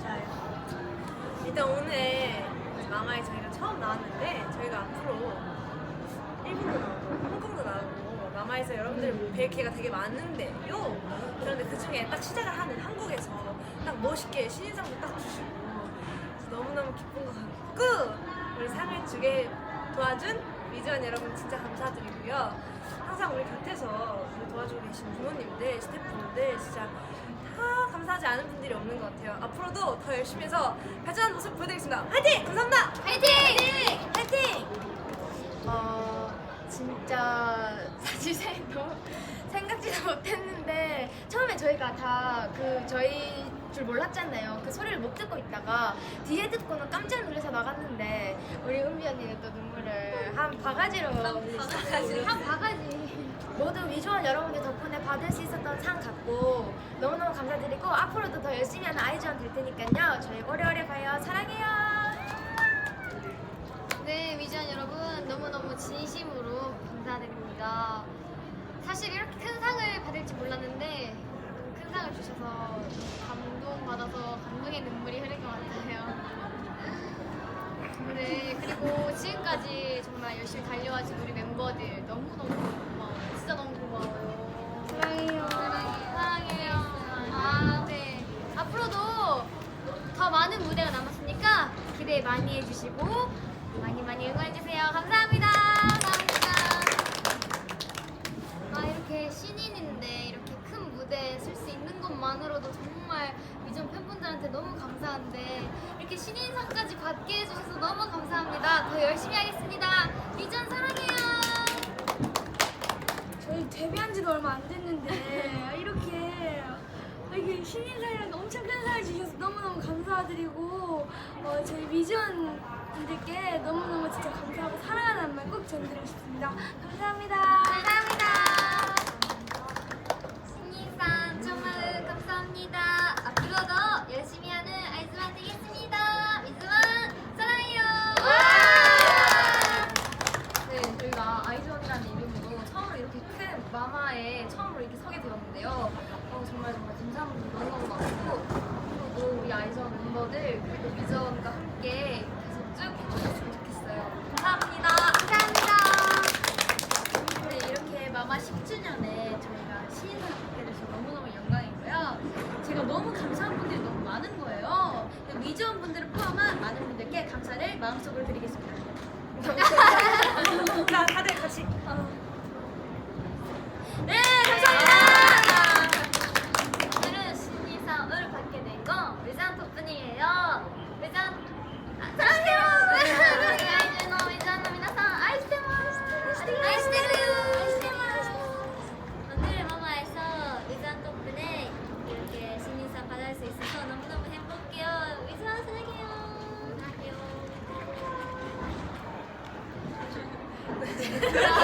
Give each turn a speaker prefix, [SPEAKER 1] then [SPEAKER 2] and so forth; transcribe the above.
[SPEAKER 1] 겠습니다. 일단 오늘 마마에 저희가 처음 나왔는데 저희가 앞으로 일본도 나오고 홍콩도 나오고 마마에서 여러분들 뵐 기회가 되게 많은데요. 그런데 그 중에 딱 시작을 하는 한국에서 딱 멋있게 신인상도 딱 주시고 그래서 너무너무 기쁜 것 같고 우리 상을 주게 도와준 위즈원 여러분 진짜 감사드리고요. 항상 우리 곁에서 우리 도와주고 계신 부모님들, 스태프분들 진짜 다 감사하지 않은 분들이 없는 것 같아요. 앞으로도 더 열심히 해서 발전하는 모습 보여드리겠습니다. 화이팅! 감사합니다!
[SPEAKER 2] 화이팅!
[SPEAKER 1] 화이팅!
[SPEAKER 3] 어 진짜 사실 생- 너무 생각지도 못했는데 처음에 저희가 다 그 저희 줄 몰랐잖아요. 그 소리를 못 듣고 있다가 뒤에 듣고는 깜짝 놀라서 나갔는데 우리 은비 언니는 또 눈물을 한 바가지로
[SPEAKER 2] 바가지. 한 바가지.
[SPEAKER 3] 모두 위주원 여러분들 덕분에 받을 수 있었던 상 같고 너무너무 감사드리고 앞으로도 더 열심히 하는 아이즈원 될 테니까요. 저희 오래오래 봐요. 사랑해요.
[SPEAKER 2] 네, 위지원 여러분 너무너무 진심으로 감사드립니다. 사실 이렇게 큰 상을 받을지 몰랐는데 큰 상을 주셔서 감동받아서 감동의 눈물이 흐를 것 같아요. 네, 그리고 지금까지 정말 열심히 달려와준 우리 멤버들 너무너무. 진짜 너무 고마워요.
[SPEAKER 3] 사랑해요.
[SPEAKER 2] 사랑해요. 아, 네. 앞으로도 더 많은 무대가 남았으니까 기대 많이 해주시고 많이 많이 응원해주세요. 감사합니다. 감사합니다. 아, 이렇게 신인인데 이렇게 큰 무대에 쓸수 있는 것만으로도 정말 위전 팬분들한테 너무 감사한데 이렇게 신인상까지 받게 해주셔서 너무 감사합니다. 더 열심히 하겠습니다. 위전 사랑해요.
[SPEAKER 4] 저희 데뷔한 지도 얼마 안 됐는데 이렇게 이렇게 신인상이라는 엄청 큰 상을 주셔서 너무너무 감사드리고 어, 저희 미지원 분들께 너무너무 진짜 감사하고 사랑하는 말 꼭 전드리고 싶습니다. 감사합니다.
[SPEAKER 2] 감사합니다.
[SPEAKER 3] 어, 정말 정말 감사한 분들 너무너무 많고 앞으로도 우리 아이즈원 멤버들 그리고 미전과 함께 계속 쭉 해주셨으면 좋겠어요. 감사합니다.
[SPEAKER 2] 감사합니다.
[SPEAKER 3] 네, 이렇게 마마 10주년에 저희가 시인상을 받게 돼서 너무너무 영광이고요. 제가 너무 감사한 분들이 너무 많은 거예요. 미지원 분들을 포함한 많은 분들께 감사를 마음속으로 드리겠습니다.
[SPEAKER 1] 자, 다들 같이
[SPEAKER 2] 네, Yeah.